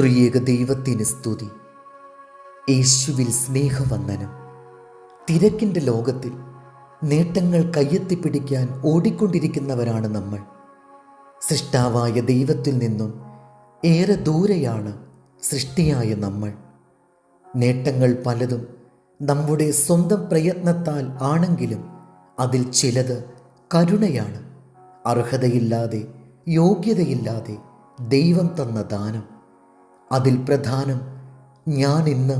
ത്രിയേക ദൈവത്തിന് സ്തുതി. യേശുവിൽ സ്നേഹവന്ദനം. തിരക്കിന്റെ ലോകത്തിൽ നേട്ടങ്ങൾ കയ്യെത്തിപ്പിടിക്കാൻ ഓടിക്കൊണ്ടിരിക്കുന്നവരാണ് നമ്മൾ. സൃഷ്ടാവായ ദൈവത്തിൽ നിന്നും ഏറെ ദൂരെയാണ് സൃഷ്ടിയായ നമ്മൾ. നേട്ടങ്ങൾ പലതും നമ്മുടെ സ്വന്തം പ്രയത്നത്താൽ ആണെങ്കിലും അതിൽ ചിലത് കരുണയാണ്. അർഹതയില്ലാതെ യോഗ്യതയില്ലാതെ ദൈവം തന്ന ദാനം. അതിൽ പ്രധാനം ഞാൻ ഇന്ന്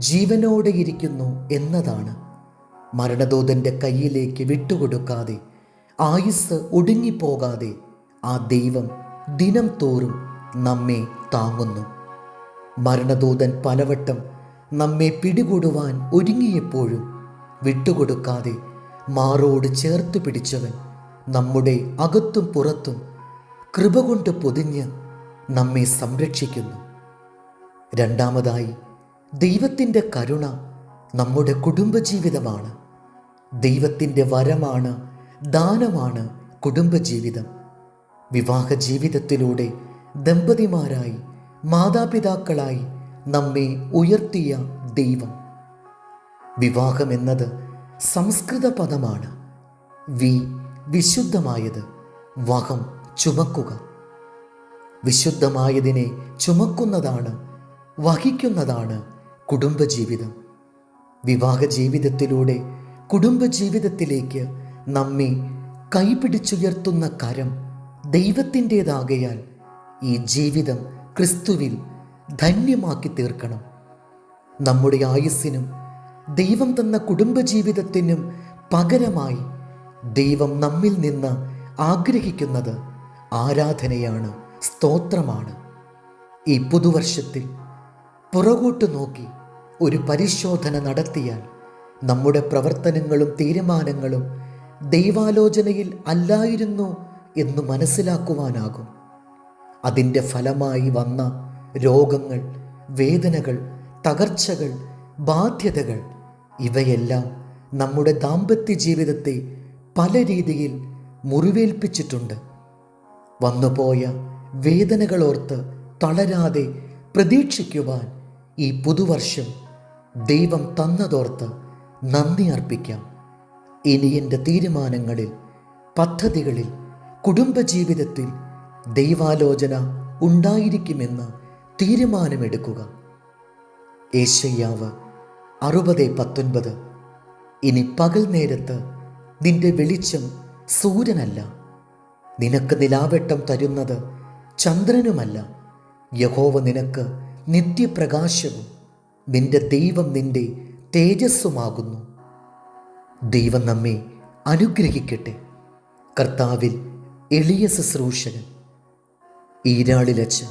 ജീവനോടെ ഇരിക്കുന്നു എന്നതാണ്. മരണദൂതന്റെ കയ്യിലേക്ക് വിട്ടുകൊടുക്കാതെ ആയുസ് ഒടുങ്ങിപ്പോകാതെ ആ ദൈവം ദിനം തോറും നമ്മെ താങ്ങുന്നു. മരണദൂതൻ പലവട്ടം നമ്മെ പിടികൂടുവാൻ ഒരുങ്ങിയപ്പോഴും വിട്ടുകൊടുക്കാതെ മാറോട് ചേർത്ത് പിടിച്ചവൻ നമ്മുടെ അകത്തും പുറത്തും കൃപ കൊണ്ട് പൊതിഞ്ഞ് നമ്മെ സംരക്ഷിക്കുന്നു. രണ്ടാമതായി ദൈവത്തിന്റെ കരുണ നമ്മുടെ കുടുംബജീവിതമാണ്. ദൈവത്തിന്റെ വരമാണ് ദാനമാണ് കുടുംബജീവിതം. വിവാഹ ജീവിതത്തിലൂടെ ദമ്പതിമാരായി മാതാപിതാക്കളായി നമ്മെ ഉയർത്തിയ ദൈവം. വിവാഹം എന്നത് സംസ്കൃത പദമാണ്. വി വിശുദ്ധമായത് വഹം ചുമക്കുക. വിശുദ്ധമായതിനെ ചുമക്കുന്നതാണ് വഹിക്കുന്നതാണ് കുടുംബജീവിതം. വിവാഹ ജീവിതത്തിലൂടെ കുടുംബജീവിതത്തിലേക്ക് നമ്മെ കൈപിടിച്ചുയർത്തുന്ന കരം ദൈവത്തിന്റെതാകയാൽ ഈ ജീവിതം ക്രിസ്തുവിൽ ധന്യമാക്കി തീർക്കണം. നമ്മുടെ ആയുസ്സിനും ദൈവം തന്ന കുടുംബജീവിതത്തിനും പകരമായി ദൈവം നമ്മിൽ നിന്ന് ആഗ്രഹിക്കുന്നത് ആരാധനയാണ് സ്തോത്രമാണ്. ഈ പുതുവർഷത്തിൽ പുറകോട്ട് നോക്കി ഒരു പരിശോധന നടത്തിയാൽ നമ്മുടെ പ്രവർത്തനങ്ങളും തീരുമാനങ്ങളും ദൈവാലോചനയിൽ അല്ലായിരുന്നു എന്ന് മനസ്സിലാക്കുവാനാകും. അതിന്റെ ഫലമായി വന്ന രോഗങ്ങൾ വേദനകൾ തകർച്ചകൾ ബാധ്യതകൾ ഇവയെല്ലാം നമ്മുടെ ദാമ്പത്യ ജീവിതത്തെ പല രീതിയിൽ മുറിവേൽപ്പിച്ചിട്ടുണ്ട്. വന്നുപോയ വേദനകളോർത്ത് തളരാതെ പ്രതീക്ഷിക്കുവാൻ ഈ പുതുവർഷം ദൈവം തന്നതോർത്ത് നന്ദി അർപ്പിക്കാം. ഇനി എന്റെ തീരുമാനങ്ങളിൽ പദ്ധതികളിൽ കുടുംബജീവിതത്തിൽ ദൈവാലോചന ഉണ്ടായിരിക്കുമെന്ന് തീരുമാനമെടുക്കുക. ഏശയ്യാവ് അറുപത് പത്തൊൻപത്. ഇനി പകൽ നേരത്ത് നിന്റെ വെളിച്ചം സൂര്യനല്ല. നിനക്ക് നിലാവെട്ടം തരുന്നത് ചന്ദ്രനുമല്ല. യഹോവ നിനക്ക് നിത്യപ്രകാശവും നിന്റെ ദൈവം നിന്റെ തേജസ്സുമാകുന്നു. ദൈവം നമ്മെ അനുഗ്രഹിക്കട്ടെ. കർത്താവിൽ എളിയ ശുശ്രൂഷകൻ ഈരാളിലച്ചൻ